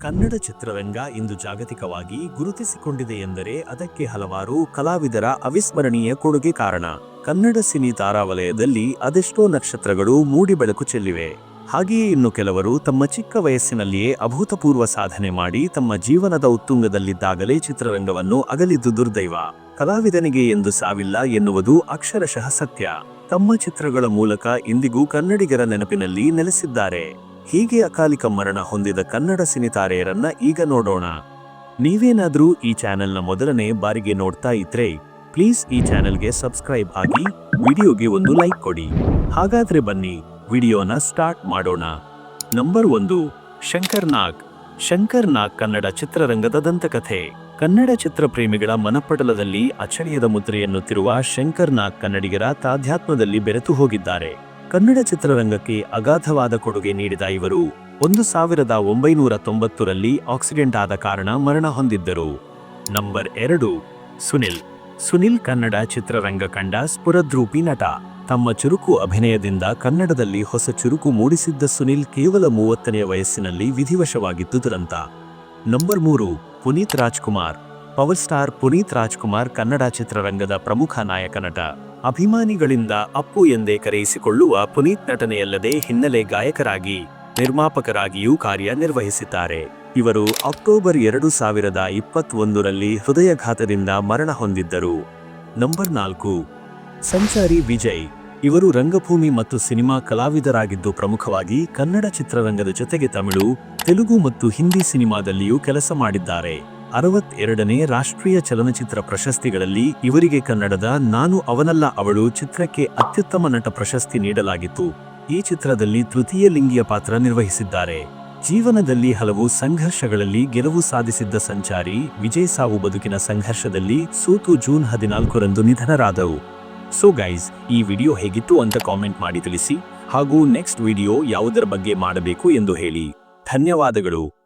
ಕನ್ನಡ ಚಿತ್ರರಂಗ ಇಂದು ಜಾಗತಿಕವಾಗಿ ಗುರುತಿಸಿಕೊಂಡಿದೆ ಎಂದರೆ ಅದಕ್ಕೆ ಹಲವಾರು ಕಲಾವಿದರ ಅವಿಸ್ಮರಣೀಯ ಕೊಡುಗೆ ಕಾರಣ. ಕನ್ನಡ ಸಿನಿ ತಾರಾವಲಯದಲ್ಲಿ ಅದೆಷ್ಟೋ ನಕ್ಷತ್ರಗಳು ಮೂಡಿ ಬೆಳಕು ಚೆಲ್ಲಿವೆ. ಹಾಗೆಯೇ ಇನ್ನು ಕೆಲವರು ತಮ್ಮ ಚಿಕ್ಕ ವಯಸ್ಸಿನಲ್ಲಿಯೇ ಅಭೂತಪೂರ್ವ ಸಾಧನೆ ಮಾಡಿ ತಮ್ಮ ಜೀವನದ ಉತ್ತುಂಗದಲ್ಲಿದ್ದಾಗಲೇ ಚಿತ್ರರಂಗವನ್ನು ಅಗಲಿದ್ದು ದುರ್ದೈವ. ಕಲಾವಿದನಿಗೆ ಎಂದು ಸಾವಿಲ್ಲ ಎನ್ನುವುದು ಅಕ್ಷರಶಃ ಸತ್ಯ. ತಮ್ಮ ಚಿತ್ರಗಳ ಮೂಲಕ ಇಂದಿಗೂ ಕನ್ನಡಿಗರ ನೆನಪಿನಲ್ಲಿ ನೆಲೆಸಿದ್ದಾರೆ. ಹೀಗೆ ಅಕಾಲಿಕ ಮರಣ ಹೊಂದಿದ ಕನ್ನಡ ಸಿನಿತಾರೆಯರನ್ನ ಈಗ ನೋಡೋಣ. ನೀವೇನಾದರೂ ಈ ಚಾನೆಲ್ನ ಮೊದಲನೇ ಬಾರಿಗೆ ನೋಡ್ತಾ ಇದ್ರೆ, ಪ್ಲೀಸ್ ಈ ಚಾನೆಲ್ಗೆ ಸಬ್ಸ್ಕ್ರೈಬ್ ಆಗಿ, ವಿಡಿಯೋಗೆ ಒಂದು ಲೈಕ್ ಕೊಡಿ. ಹಾಗಾದ್ರೆ ಬನ್ನಿ, ವಿಡಿಯೋನ ಸ್ಟಾರ್ಟ್ ಮಾಡೋಣ. ನಂಬರ್ ಒಂದು, ಶಂಕರ್ ನಾಗ್. ಶಂಕರ್ ನಾಗ್ ಕನ್ನಡ ಚಿತ್ರರಂಗದ ದಂತಕಥೆ. ಕನ್ನಡ ಚಿತ್ರ ಪ್ರೇಮಿಗಳ ಮನಪಟಲದಲ್ಲಿ ಅಚ್ಚಳಿಯದ ಮುದ್ರೆಯನ್ನುತ್ತಿರುವ ಶಂಕರ್ ನಾಗ್ ಕನ್ನಡಿಗರ ತಾಧ್ಯಾತ್ಮದಲ್ಲಿ ಬೆರೆತು ಹೋಗಿದ್ದಾರೆ. ಕನ್ನಡ ಚಿತ್ರರಂಗಕ್ಕೆ ಅಗಾಧವಾದ ಕೊಡುಗೆ ನೀಡಿದ ಇವರು, ಒಂದು ಸಾವಿರದ ಒಂಬೈನೂರ ತೊಂಬತ್ತರಲ್ಲಿ ಆಕ್ಸಿಡೆಂಟ್ ಆದ ಕಾರಣ ಮರಣ ಹೊಂದಿದ್ದರು. ನಂಬರ್ ಎರಡು, ಸುನಿಲ್. ಸುನಿಲ್ ಕನ್ನಡ ಚಿತ್ರರಂಗ ಕಂಡ ಸ್ಫುರದ್ರೂಪಿ ನಟ. ತಮ್ಮ ಚುರುಕು ಅಭಿನಯದಿಂದ ಕನ್ನಡದಲ್ಲಿ ಹೊಸ ಚುರುಕು ಮೂಡಿಸಿದ್ದ ಸುನಿಲ್ ಕೇವಲ ಮೂವತ್ತನೆಯ ವಯಸ್ಸಿನಲ್ಲಿ ವಿಧಿವಶವಾಗಿತ್ತು ದುರಂತ. ನಂಬರ್ ಮೂರು, ಪುನೀತ್ ರಾಜ್ಕುಮಾರ್. ಪವರ್ ಸ್ಟಾರ್ ಪುನೀತ್ ರಾಜ್ಕುಮಾರ್ ಕನ್ನಡ ಚಿತ್ರರಂಗದ ಪ್ರಮುಖ ನಾಯಕ ನಟ. ಅಭಿಮಾನಿಗಳಿಂದ ಅಪ್ಪು ಎಂದೇ ಕರೆಯಿಸಿಕೊಳ್ಳುವ ಪುನೀತ್ ನಟನೆಯಲ್ಲದೆ ಹಿನ್ನೆಲೆ ಗಾಯಕರಾಗಿ, ನಿರ್ಮಾಪಕರಾಗಿಯೂ ಕಾರ್ಯನಿರ್ವಹಿಸಿದ್ದಾರೆ. ಇವರು ಅಕ್ಟೋಬರ್ ಎರಡು ಸಾವಿರದ ಇಪ್ಪತ್ತೊಂದರಲ್ಲಿ ಹೃದಯಘಾತದಿಂದ ಮರಣ ಹೊಂದಿದ್ದರು. ನಂಬರ್ ನಾಲ್ಕು. ಸಂಚಾರಿ ವಿಜಯ್. ಇವರು ರಂಗಭೂಮಿ ಮತ್ತು ಸಿನಿಮಾ ಕಲಾವಿದರಾಗಿದ್ದು ಪ್ರಮುಖವಾಗಿ ಕನ್ನಡ ಚಿತ್ರರಂಗದ ಜೊತೆಗೆ ತಮಿಳು, ತೆಲುಗು ಮತ್ತು ಹಿಂದಿ ಸಿನಿಮಾದಲ್ಲಿಯೂ ಕೆಲಸ ಮಾಡಿದ್ದಾರೆ. ಅರವತ್ತೆರಡನೇ ರಾಷ್ಟ್ರೀಯ ಚಲನಚಿತ್ರ ಪ್ರಶಸ್ತಿಗಳಲ್ಲಿ ಇವರಿಗೆ ಕನ್ನಡದ ನಾನು ಅವನಲ್ಲ ಅವಳು ಚಿತ್ರಕ್ಕೆ ಅತ್ಯುತ್ತಮ ನಟ ಪ್ರಶಸ್ತಿ ನೀಡಲಾಗಿತ್ತು. ಈ ಚಿತ್ರದಲ್ಲಿ ತೃತೀಯ ಲಿಂಗಿಯ ಪಾತ್ರ ನಿರ್ವಹಿಸಿದ್ದಾರೆ. ಜೀವನದಲ್ಲಿ ಹಲವು ಸಂಘರ್ಷಗಳಲ್ಲಿ ಗೆಲುವು ಸಾಧಿಸಿದ್ದ ಸಂಚಾರಿ ವಿಜಯ್ ಸಾವು ಬದುಕಿನ ಸಂಘರ್ಷದಲ್ಲಿ ಸೋತು ಜೂನ್ ಹದಿನಾಲ್ಕರಂದು ನಿಧನರಾದವು. ಸೊ ಗೈಸ್ ಈ ವಿಡಿಯೋ ಹೇಗಿತ್ತು ಅಂತ ಕಾಮೆಂಟ್ ಮಾಡಿ ತಿಳಿಸಿ ಹಾಗೂ ನೆಕ್ಸ್ಟ್ ವಿಡಿಯೋ ಯಾವುದರ ಬಗ್ಗೆ ಮಾಡಬೇಕು ಎಂದು ಹೇಳಿ. ಧನ್ಯವಾದಗಳು.